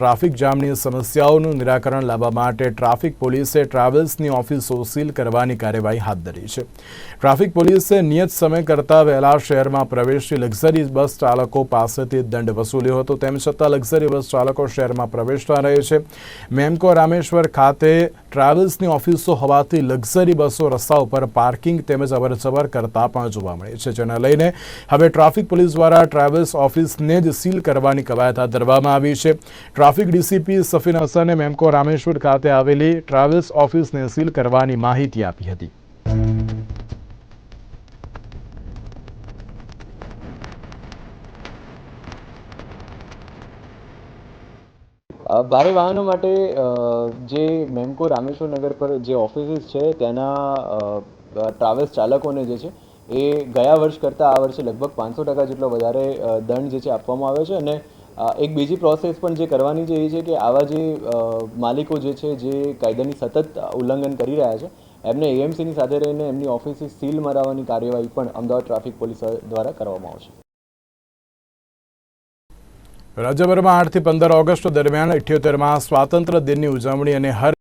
Traffic જામની સમસ્યાઓનું નિરાકરણ લાવવા માટે ટ્રાફિક પોલીસે ટ્રાવેલ્સની ઓફિસો સીલ કરવાની કાર્યવાહી હાથ ધરી છે. ટ્રાફિક પોલીસે નિયત સમય કરતાં વહેલા શહેરમાં પ્રવેશી લક્ઝરી બસ ચાલકો પાસેથી દંડ વસૂલ્યો હતો. તેમ છતાં લક્ઝરી બસ ચાલકો શહેરમાં પ્રવેશતા રહે છે. મેમકો રામેશ્વર ખાતે ટ્રાવેલ્સની ઓફિસો હોવાથી લક્ઝરી બસો રસ્તા ઉપર પાર્કિંગ તેમજ અવરજવર કરતા પણ જોવા મળે છે, જેને લઈને હવે ટ્રાફિક પોલીસ દ્વારા ટ્રાવેલ્સ ઓફિસને જ સીલ કરવાની કવાયત હાથ ધરવામાં આવી છે. Traffic D C P Safin હસને Memco Rameshwar ખાતે આવેલી ટ્રાવેલ્સ ઓફિસને સીલ કરવાની માહિતી આપી હતી. ભારે વાહનો માટે જે મેમકો રામેશ્વર નગર પર જે ઓફિસીસ છે, તેના ટ્રાવેલ્સ ચાલકોને જે છે, એ ગયા વર્ષ કરતાં આ વર્ષે લગભગ પાંચસો ટકા જેટલો વધારે દંડ જે છે આપવામાં આવ્યો છે અને એક બીજી પ્રોસેસ પણ જે કરવાની છે એ છે કે આવા જે માલિકો જે છે, જે કાયદાની સતત ઉલ્લંઘન કરી રહ્યા છે, એમને એએમસીની સાથે રહીને એમની ઓફિસે સીલ મરાવવાની કાર્યવાહી પણ અમદાવાદ ટ્રાફિક પોલીસ દ્વારા કરવામાં આવશે. રાજ્યભરમાં આઠથી પંદર ઓગસ્ટ દરમિયાન અઠ્યોતેરમાં સ્વાતંત્ર્ય દિનની ઉજવણી અને હર